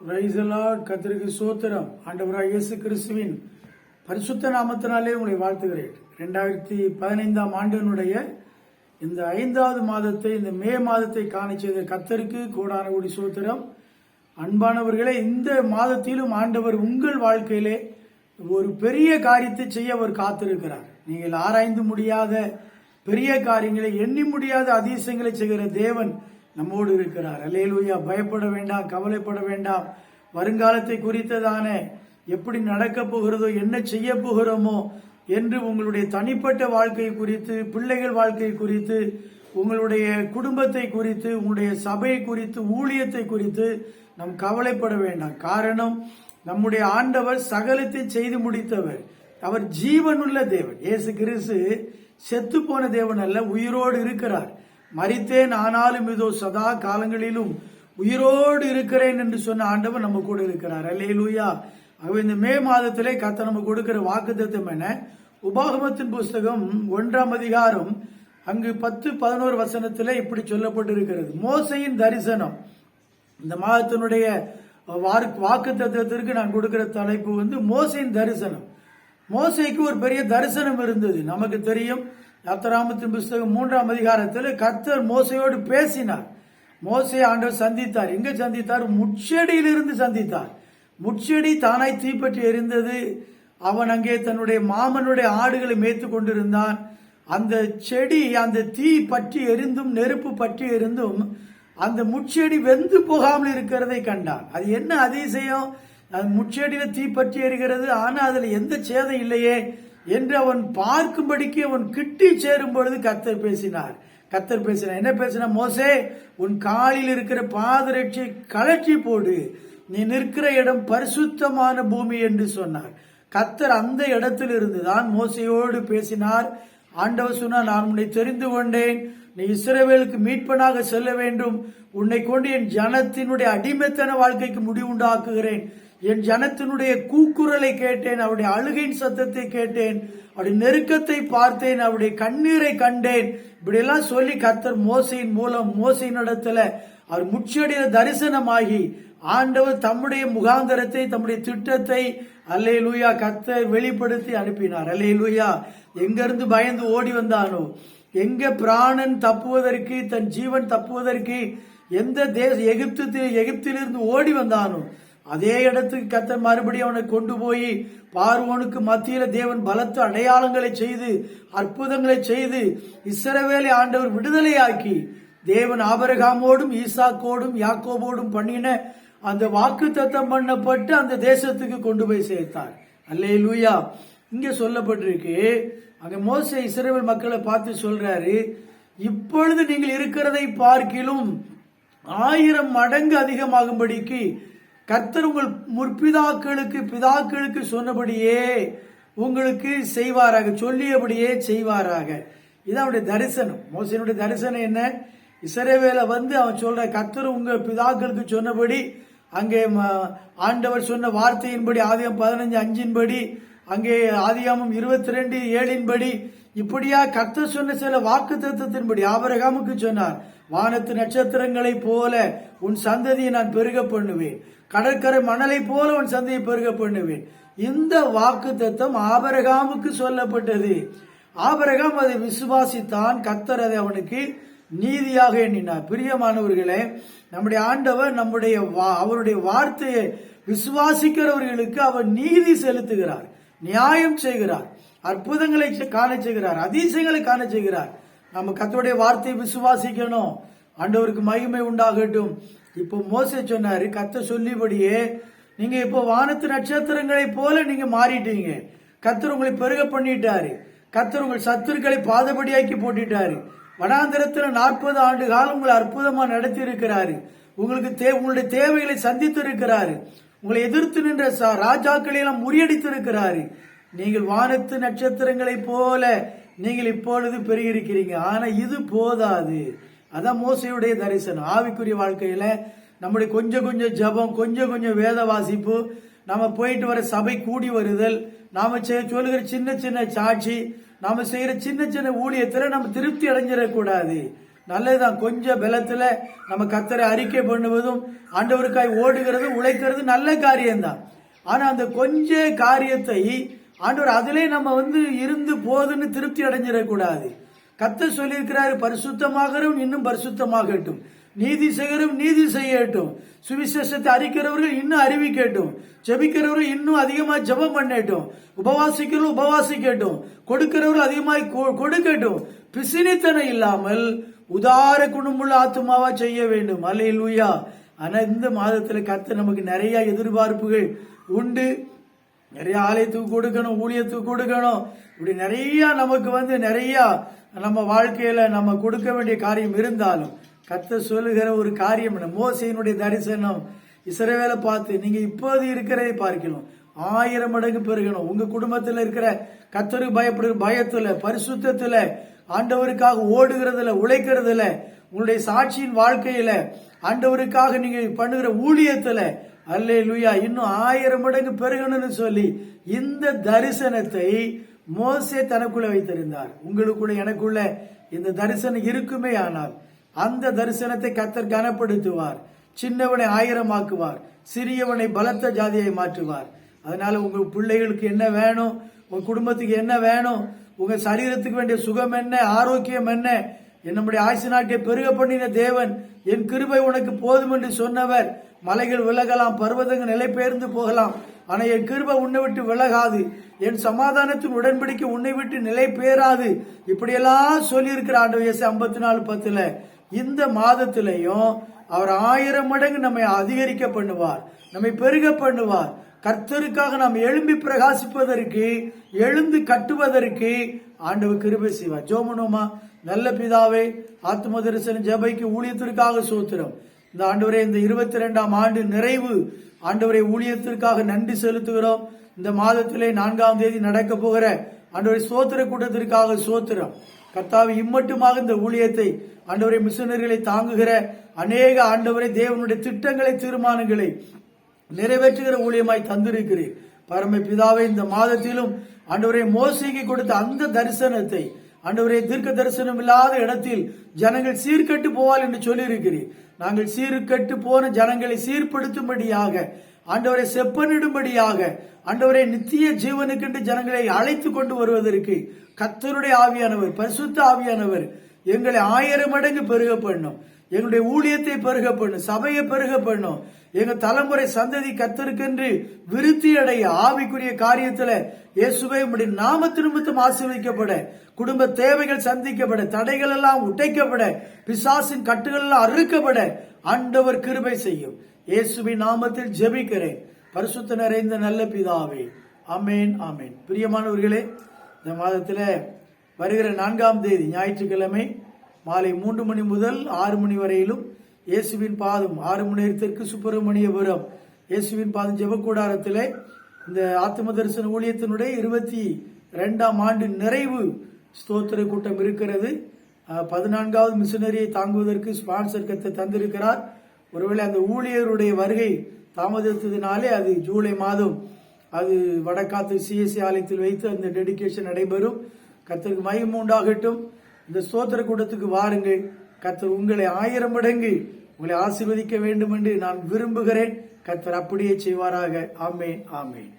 ரைசலாட் கத்திரிக்கு சோத்திரம் ஆண்டவராக இயேசு கிறிஸ்துவின் பரிசுத்த நாமத்தினாலே உங்களை வாழ்த்துகிறேன். ரெண்டாயிரத்தி பதினைந்தாம் ஆண்டினுடைய இந்த ஐந்தாவது மாதத்தை இந்த மே மாதத்தை காண செய்த கத்தருக்கு கோடான கோடி சோத்திரம் அன்பானவர்களே இந்த மாதத்திலும் ஆண்டவர் உங்கள் வாழ்க்கையிலே ஒரு பெரிய காரியத்தை செய்ய அவர் காத்திருக்கிறார். நீங்கள் ஆராய்ந்து முடியாத பெரிய காரியங்களை எண்ணி முடியாத அதிசயங்களை செய்கிற தேவன் நம்மோடு இருக்கிறார். அல்லேலூயா பயப்பட வேண்டாம் கவலைப்பட வேண்டாம். வருங்காலத்தை குறித்ததான? எப்படி நடக்கப் போகிறதோ என்ன செய்ய போகிறோமோ என்று உங்களுடைய தனிப்பட்ட வாழ்க்கை குறித்து பிள்ளைகள் வாழ்க்கை குறித்து உங்களுடைய குடும்பத்தை குறித்து உங்களுடைய சபை குறித்து ஊழியத்தை குறித்து நாம் கவலைப்பட வேண்டாம். காரணம் நம்முடைய ஆண்டவர் சகலத்தை செய்து முடித்தவர். அவர் ஜீவனுள்ள தேவன். இயேசு கிறிஸ்து செத்து போன தேவன் அல்ல உயிரோடு இருக்கிறார். மறித்தேன் ஆனாலும் இதோ சதா காலங்களிலும் உயிரோடு இருக்கிறேன் என்று சொன்ன ஆண்டவர் நம்ம கூட இருக்கிறார். அல்லேலூயா. ஆகவே இந்த மே மாதத்திலே கத்த நம்ம கொடுக்கிற வாக்குத்தத்தம் என்ன? உபாகமத்தின் புஸ்தகம் ஒன்றாம் அதிகாரம் அங்கு பத்து பதினோரு வசனத்திலே இப்படி சொல்லப்பட்டிருக்கிறது. மோசையின் தரிசனம். இந்த மாதத்தினுடைய வாக்கு தத்துவத்திற்கு நான் கொடுக்கிற தலைப்பு வந்து மோசையின் தரிசனம். மோசைக்கு ஒரு பெரிய தரிசனம் இருந்தது. நமக்கு தெரியும் யாத்திராமத்தின் புஸ்தகம் மூன்றாம் அதிகாரத்தில் கர்த்தர் மோசையோடு பேசினார். மோசை ஆண்டவர் சந்தித்தார். எங்க சந்தித்தார்? முச்செடியிலிருந்து சந்தித்தார். முச்செடி தானாய் தீப்பற்றி எரிந்தது. அவன் அங்கே தன்னுடைய மாமனுடைய ஆடுகளை மேய்த்து கொண்டிருந்தான். அந்த செடி அந்த தீ பற்றி எரிந்தும் நெருப்பு பற்றி எரிந்தும் அந்த முச்செடி வெந்து போகாமல் இருக்கிறதை கண்டான் அது என்ன அதிசயம்? அது முச்செடியில தீ பற்றி எரிகிறது. ஆனால் அதில் எந்த சேதம் இல்லையே என்று அவன் பார்க்கும்படிக்கு அவன் கிட்டி சேரும் பொழுது கத்தர் பேசினார். கத்தர் பேசினார். என்ன பேசினா மோசே உன் காலில் இருக்கிற பாதரட்சி கலற்றி போடு. நீ நிற்கிற இடம் பரிசுத்தமான பூமி என்று சொன்னார். கத்தர் அந்த இடத்தில் இருந்துதான் மோசையோடு பேசினார். ஆண்டவர் சொன்னார் நான் உன்னை தெரிந்து கொண்டேன். நீ இஸ்ரவேலுக்கு மீட்பனாக செல்ல வேண்டும். உன்னை கொண்டு என் ஜனத்தினுடைய அடிமைத்தன வாழ்க்கைக்கு முடிவுண்டாக்குகிறேன். என் ஜனத்தினுடைய கூக்குரலை கேட்டேன் அவருடைய அழுகையின் சத்தத்தை கேட்டேன் அவருடைய நெருக்கத்தை பார்த்தேன் அவருடைய கண்ணீரை கண்டேன். இப்படியெல்லாம் சொல்லி கத்தர் மோசையின் மூலம் மோசையின் இடத்துல அவர் முச்சடியில தரிசனமாகி ஆண்டவர் தம்முடைய முகாந்தரத்தை தம்முடைய திட்டத்தை அல்லே லூயா கத்தை வெளிப்படுத்தி அனுப்பினார். அல்லே லூயா எங்கிருந்து பயந்து ஓடி வந்தானோ? எங்க பிராணன் தப்புவதற்கு தன் ஜீவன் தப்புவதற்கு எந்த தேச எகிப்து எகிப்திலிருந்து ஓடி வந்தானோ அதே இடத்துக்கு கத்தன் மறுபடியும் அவனை கொண்டு போய் பார்வோனுக்கு மத்தியில தேவன் பலத்த அடையாளங்களை செய்து அற்புதங்களை செய்து இசரவேலை ஆண்டவர் விடுதலையாக்கி தேவன் ஆபரகாமோடும் ஈசாக்கோடும் யாக்கோபோடும் பண்ணின அந்த வாக்கு தத்தம் பண்ணப்பட்டு அந்த தேசத்துக்கு கொண்டு போய் சேர்த்தார். அல்லே லூயா இங்க சொல்லப்பட்டிருக்கு. அங்க மோச இஸ்ரேல் மக்களை பார்த்து சொல்றாரு இப்பொழுது நீங்கள் இருக்கிறதை பார்க்கிலும் ஆயிரம் மடங்கு அதிகமாகும்படிக்கு கர்த்தர் உங்கள் முற்பிதாக்களுக்கு பிதாக்களுக்கு சொன்னபடியே உங்களுக்கு செய்வாராக சொல்லியபடியே செய்வாராக. இது அவனுடைய தரிசனம். மோசனுடைய தரிசனம் என்ன? இசரவேல வந்து அவன் சொல்ற கர்த்தர் உங்க பிதாக்களுக்கு சொன்னபடி அங்கே ஆண்டவர் சொன்ன வார்த்தையின்படி ஆதியம் பதினஞ்சு அஞ்சின்படி அங்கே ஆதியாமம் இருபத்தி ரெண்டு ஏழின்படி இப்படியா கத்த சொன்ன சில வாக்கு தத்துவத்தின்படி ஆபரகாமுக்கு சொன்னார் வானத்து நட்சத்திரங்களை போல உன் சந்ததியை நான் பெருக பண்ணுவேன் கடற்கரை மணலை போல உன் சந்தையை பெருக பண்ணுவேன். இந்த வாக்கு தத்துவம் ஆபரகாமுக்கு சொல்லப்பட்டது. ஆபரகாம் அதை விசுவாசித்தான் கத்தர் அதை அவனுக்கு நீதியாக எண்ணினார். பிரியமானவர்களே நம்முடைய ஆண்டவர் நம்முடைய அவருடைய வார்த்தையை விசுவாசிக்கிறவர்களுக்கு அவர் நீதி செலுத்துகிறார். நியாயம் செய்கிறார். அற்புதங்களை காண செய்கிறார். அதிசயங்களை காண செய்கிறார். நம்ம கத்தோடைய வார்த்தையை விசுவாசிக்கணும். ஆண்டவருக்கு மகிமை உண்டாகட்டும். இப்போ மோச சொன்னாரு கத்த சொல்லிபடியே நீங்க இப்போ வானத்து நட்சத்திரங்களை போல நீங்க மாறிட்டீங்க. கத்தர் உங்களை பெருக பண்ணிட்டாரு. கத்தர் உங்கள் சத்துருக்களை பாதபடியாக்கி போட்டுட்டாரு. வனாந்திரத்தில் நாற்பது ஆண்டு காலம் உங்களை அற்புதமா நடத்தி இருக்கிறாரு உங்களுக்கு தே உங்களுடைய தேவைகளை சந்தித்து இருக்கிறாரு உங்களை எதிர்த்து நின்ற ராஜாக்களை எல்லாம் முறியடித்து இருக்கிறாரு நீங்கள் வானத்து நட்சத்திரங்களைப் போல நீங்கள் இப்பொழுது பெருகிருக்கிறீங்க ஆனா இது போதாது. அதான் மோசையுடைய தரிசனம். ஆவிக்குரிய வாழ்க்கையில நம்முடைய கொஞ்சம் கொஞ்சம் ஜபம் கொஞ்சம் கொஞ்சம் வேத வாசிப்பு நாம போயிட்டு வர சபை கூடி வருதல் நாம சொல்லுகிற சின்ன சின்ன சாட்சி நாம செய்யற சின்ன சின்ன ஊழியத்துல நம்ம திருப்தி அடைஞ்சிடக்கூடாது. நல்லதுதான். கொஞ்சம் பலத்துல நம்ம கத்தரை அறிக்கை பண்ணுவதும் ஆண்டவருக்காய் ஓடுகிறதும் உழைக்கிறது நல்ல காரியம்தான். ஆனா அந்த கொஞ்ச காரியத்தை ஆண்டவர் அதிலே நம்ம வந்து இருந்து போதுன்னு திருப்தி அடைஞ்சிடக்கூடாது. கத்த சொல்லியிருக்கிறாரு பரிசுத்தமாகறவும் இன்னும் பரிசுத்தமாகட்டும். நீதி செய்கிறவன் நீதி செய்யட்டும். சுவிசேஷத்தை அறிக்கிறவர்கள் இன்னும் அறிவிக்கட்டும். ஜபிக்கிறவர்கள் இன்னும் அதிகமாக ஜெபம் பண்ணட்டும். உபவாசிக்கிறவர்கள் உபவாசிக்கட்டும். கொடுக்கிறவர்கள் அதிகமாக கொடுக்கட்டும். பிசினித்தனம் இல்லாமல் உதார குணமுள்ள ஆத்மாவா செய்ய வேண்டும். அல்லேலூயா. ஆனா இந்த மாதத்துல கத்த நமக்கு நிறைய எதிர்பார்ப்புகள் உண்டு. நிறைய ஆலயத்துக்கு கொடுக்கணும் ஊழியத்துக்கு கொடுக்கணும். இப்படி நிறைய நமக்கு வந்து நிறைய நம்ம வாழ்க்கையில நம்ம கொடுக்க வேண்டிய காரியம் இருந்தாலும் கத்த சொல்லுகிற ஒரு காரியம் என்ன மோசையினுடைய தரிசனம் இஸ்ரவேலை பார்த்து நீங்க இப்போது இருக்கிறதை பார்க்கணும். ஆயிரம் மடங்கு பெருகணும். உங்க குடும்பத்துல இருக்கிற கத்தருக்கு பயப்படுற பயத்துல பரிசுத்தத்துல ஆண்டவருக்காக ஓடுகிறதுல உழைக்கிறதுல உங்களுடைய சாட்சியின் வாழ்க்கையில ஆண்டவருக்காக நீங்க பண்ணுகிற ஊழியத்துல அல்லே லுயா இன்னும் ஆயிரம் மடங்கு பெருகணும்னு சொல்லி இந்த தரிசனத்தை மோசே தனக்குள்ள வைத்திருந்தார். உங்களுக்குள்ள எனக்குள்ள இந்த தரிசனம் இருக்குமே ஆனால் அந்த தரிசனத்தை கத்தர் கனப்படுத்துவார். சின்னவனை ஆயிரமாக்குவார். சிறியவனை பலத்த ஜாதியை மாற்றுவார். அதனால உங்க பிள்ளைகளுக்கு என்ன வேணும்? உங்க குடும்பத்துக்கு என்ன வேணும்? உங்க சரீரத்துக்கு வேண்டிய சுகம் என்ன ஆரோக்கியம் என்ன? என்னுடைய ஆசி நாட்டை பெருக பண்ணின தேவன் என் கிருபை உனக்கு போதும் என்று சொன்னவர். மலைகள் விலகலாம் பர்வதங்கள் நிலை பெயர்ந்து போகலாம். ஆனா என் கிருபை உன்னை விட்டு விலகாது. என் சமாதானத்தின் உடன்படிக்கை உன்னை விட்டு நிலை பெயராது இப்படியெல்லாம் சொல்லியிருக்கிற ஆண்டு வயசு ஐம்பத்தி நாலு பத்துல இந்த மாதத்திலையும் அவர் ஆயிரம் மடங்கு நம்மை அதிகரிக்க பண்ணுவார் நம்மை பெருக பண்ணுவார். கர்த்தருக்காக நாம் எழும்பி பிரகாசிப்பதற்கு எழுந்து கட்டுவதற்கு ஆண்டவர் கிருபை செய்வார். ஜோமனோமா நல்ல பிதாவே ஆத்ம தரிசன ஜெபைக்கு ஊழியத்திற்காக சோத்திரம். இந்த ஆண்டவரே இந்த இருபத்தி ரெண்டாம் ஆண்டு நிறைவு. ஆண்டவரை ஊழியத்திற்காக நன்றி செலுத்துகிறோம். இந்த மாதத்திலே நான்காம் தேதி நடக்க போகிற ஆண்டவரை சோத்திர கூட்டத்திற்காக சோத்திரம். கர்த்தாவை இம்மட்டுமாக இந்த ஊழியத்தை ஆண்டவரை மிஷனரிகளை தாங்குகிற அநேக ஆண்டவரை தேவனுடைய திட்டங்களை தீர்மானங்களை நிறைவேற்றுகிற ஊழியமாய் தந்திருக்கிறேன் பரம பிதாவை இந்த மாதத்திலும் அன்றுவரை மோசிக்கு கொடுத்த அந்த தரிசனத்தை ஆண்டவரே தீர்க்க தரிசனம் இல்லாத இடத்தில் ஜனங்கள் சீர்கெட்டு போவாள் என்று சொல்லியிருக்கிறேன் நாங்கள் சீர்கட்டு போன ஜனங்களை சீர்படுத்தும்படியாக ஆண்டவரை செப்பனிடும்படியாக ஆண்டவரை நித்திய ஜீவனுக்கென்று ஜனங்களை அழைத்து கொண்டு வருவதற்கு கத்தருடைய ஆவியானவர் பரிசுத்த ஆவியானவர் எங்களை ஆயிரம் மடங்கு பெருக பண்ணும். எங்களுடைய ஊழியத்தை பெருக பண்ணும் சபையை பெருக பண்ணும். எங்க தலைமுறை சந்ததி கத்திருக்கென்று விருத்தி அடைய ஆவிக்குரிய காரியத்துல இயேசுவை உடைய நாம திரும்பத்தும் ஆசீர்வதிக்கப்பட குடும்ப தேவைகள் சந்திக்கப்பட தடைகள் எல்லாம் உடைக்கப்பட பிசாசின் கட்டுகள் எல்லாம் அறுக்கப்பட ஆண்டவர் கிருபை செய்யும். இயேசுவின் நாமத்தில் ஜெபிக்கிறேன். பரிசுத்த நிறைந்த நல்ல பிதாவே. அமேன் அமேன் பிரியமானவர்களே இந்த மாதத்துல வருகிற நான்காம் தேதி ஞாயிற்றுக்கிழமை மாலை மூன்று மணி முதல் ஆறு மணி வரையிலும் இயேசுவின் பாதம் ஆறு மணி நேரத்திற்கு சுப்பிரமணியபுரம் இயேசுவின் பாதம் ஜெபக்கூடாரத்திலே இந்த ஆத்ம தரிசன ஊழியத்தினுடைய இருபத்தி ரெண்டாம் ஆண்டு நிறைவு ஸ்தோத்திர கூட்டம் இருக்கிறது. பதினான்காவது மிஷினரியை தாங்குவதற்கு ஸ்பான்சர் கத்தை தந்திருக்கிறார். ஒருவேளை அந்த ஊழியருடைய வருகை தாமதித்ததினாலே அது ஜூலை மாதம் அது வடக்காத்து சிஎஸ்சி ஆலயத்தில் வைத்து அந்த டெடிகேஷன் நடைபெறும். கத்திற்கு மயம் உண்டாகட்டும். இந்த ஸ்தோத்திர கூட்டத்துக்கு வாருங்கள். கர்த்தர் உங்களை ஆயிரம் மடங்கு உங்களை ஆசிர்வதிக்க வேண்டும் என்று நான் விரும்புகிறேன். கர்த்தர் அப்படியே செய்வாராக. ஆமே ஆமேன்.